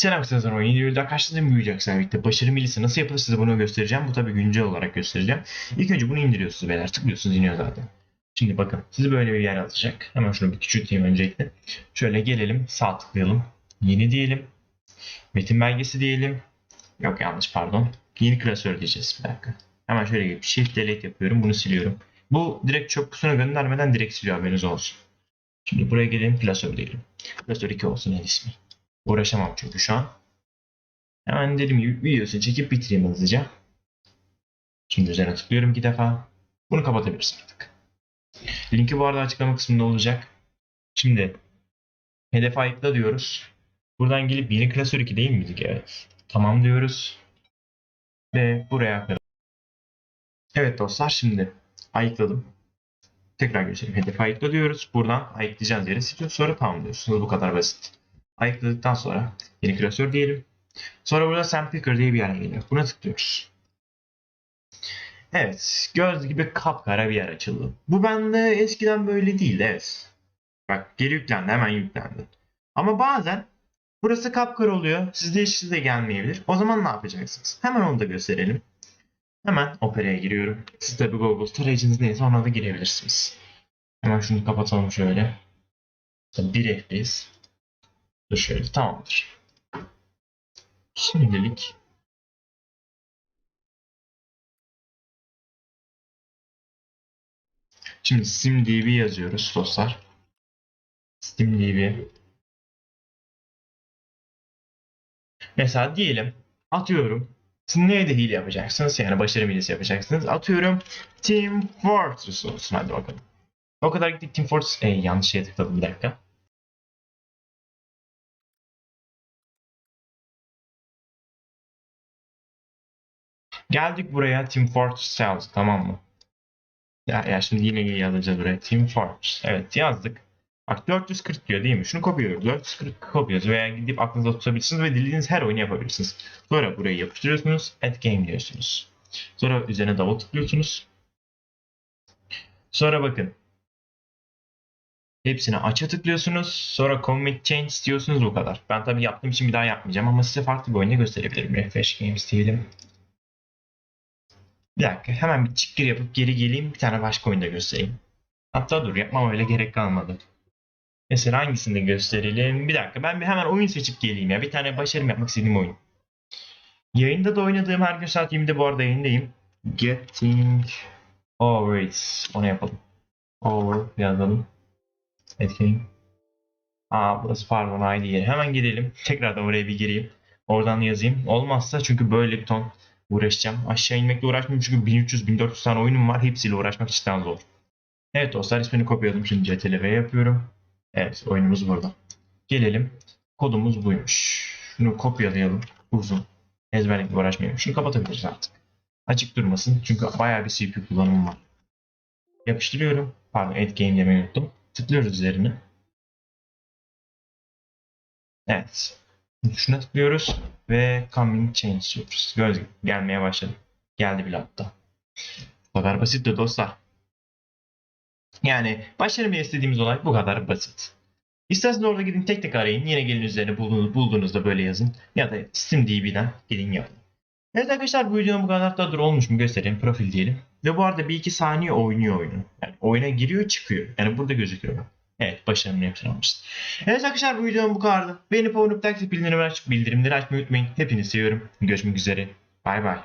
Selam kısadan oyun videoda karşınızda büyüyeceksin birlikte. Başarı milisi nasıl yapılır size bunu göstereceğim. Bu tabi güncel olarak göstereceğim. İlk önce bunu indiriyorsunuz beyler. Tıklıyorsunuz iniyor zaten. Şimdi bakın sizi böyle bir yer alacak. Hemen şunu bir küçülteyim öncelikle. Şöyle gelelim sağ tıklayalım. Yeni diyelim. Metin belgesi diyelim. Yok yanlış pardon. Yeni klasör diyeceğiz bir dakika. Hemen şöyle gelip shift delete yapıyorum. Bunu siliyorum. Bu direkt çöp kutusuna göndermeden direkt siliyor haberiniz olsun. Şimdi buraya gelelim klasör diyelim. Klasör 2 olsun en ismi. Uğraşamam çünkü şu an. Hemen dediğim gibi videosunu çekip bitireyim hızlıca. Şimdi üzerine tıklıyorum iki defa. Bunu kapatabiliriz artık. Linki bu arada açıklama kısmında olacak. Şimdi hedef ayıkla diyoruz. Buradan gelip yeni klasör 2 değil miydik? Evet. Tamam diyoruz. Ve buraya kadar. Evet dostlar şimdi ayıkladım. Tekrar göstereyim. Hedef ayıkla diyoruz. Buradan ayıklayacağız yere siliyoruz. Sonra tamam diyorsunuz. Bu kadar basit. Ayıkladıktan sonra yeni klasör diyelim. Sonra burada Sandpicker diye bir yer geliyor. Buna tıklıyoruz. Evet. Gördüğünüz gibi kapkara bir yer açıldı. Bu bende eskiden böyle değildi. Evet. Bak geri yüklendi. Hemen yüklendi. Ama bazen burası kapkara oluyor. Sizde hiç size gelmeyebilir. O zaman ne yapacaksınız? Hemen onu da gösterelim. Hemen Opera'ya giriyorum. Siz tabi Google tarayıcınız neyse ona da girebilirsiniz. Hemen şunu kapatalım şöyle. 1 FPS. Şöyle tamamdır. Şimdilik Şimdi SteamDB yazıyoruz dostlar. SteamDB. Mesela diyelim atıyorum. Siz neye de hile yapacaksınız? Yani başarı hilesi yapacaksınız. Atıyorum Team Fortress olsun. Hadi bakalım. O kadar gittik Team Fortress. Ey yanlış şeye tıkladım bir dakika. Geldik buraya Team Fortress yazdık tamam mı? Ya, ya şimdi yine yazacağız buraya. Team Fortress. Evet yazdık. Bak 440 diyor değil mi? Şunu kopyalıyoruz. 440 kopyalıyoruz veya gidip aklınızda tutabilirsiniz ve dilediğiniz her oyunu yapabilirsiniz. Sonra burayı yapıştırıyorsunuz. Add game diyorsunuz. Sonra üzerine double tıklıyorsunuz. Sonra bakın. Hepsini aç'a tıklıyorsunuz. Sonra commit change diyorsunuz bu kadar. Ben tabii yaptığım için bir daha yapmayacağım ama size farklı bir oyunda gösterebilirim. Refresh games diyelim. Bir dakika hemen bir çık gir yapıp geri geleyim bir tane başka oyunda göstereyim. Hatta dur yapmam öyle gerek kalmadı. Mesela hangisini gösterelim? Bir dakika ben bir hemen oyun seçip geleyim ya. Bir tane başarım yapmak istediğim oyun. Yayında da oynadığım her gün saat 20'de bu arada yayındayım. Getting over it. Onu yapalım. Over yazalım. Etkinlik. Aa burası pardon aynı yer. Hemen gidelim. Tekrardan oraya bir gireyim. Oradan yazayım. Olmazsa çünkü böyle bir ton uğraşacağım. Aşağı inmekle uğraşmıyorum çünkü 1300-1400 tane oyunum var. Hepsiyle uğraşmak cidden zor. Evet dostlar ismini kopyaladım. Şimdi CTRL V yapıyorum. Evet oyunumuz burada. Gelelim. Kodumuz buymuş. Şunu kopyalayalım. Uzun. Ezberlikle uğraşmayalım. Şunu kapatabiliriz artık. Açık durmasın. Çünkü bayağı bir CPU kullanımım var. Yapıştırıyorum. Pardon add game demeyi unuttum. Tıklıyoruz üzerine. Evet. Şuna tıklıyoruz ve coming change diyoruz. Gibi gelmeye başladı. Geldi bile hatta. Bu kadar basit de dostlar. Yani başarmayı istediğimiz olay bu kadar basit. İsterseniz orada gidin tek tek arayın. Yine gelin üzerine bulduğunuz, bulduğunuzda böyle yazın. Ya da SteamDB'den gelin yapın. Evet arkadaşlar bu videonun bu kadar da dur olmuş mu göstereyim. Profil diyelim. Ve bu arada bir iki saniye oynuyor oyunu. Yani oyuna giriyor çıkıyor. Yani burada gözüküyor. Evet başarımını yapıştırmışız. Evet arkadaşlar bu videonun bu kadardı. Olup takip bildirimleri açıp bildirimleri açmayı unutmayın. Hepinizi seviyorum. Görüşmek üzere. Bay bay.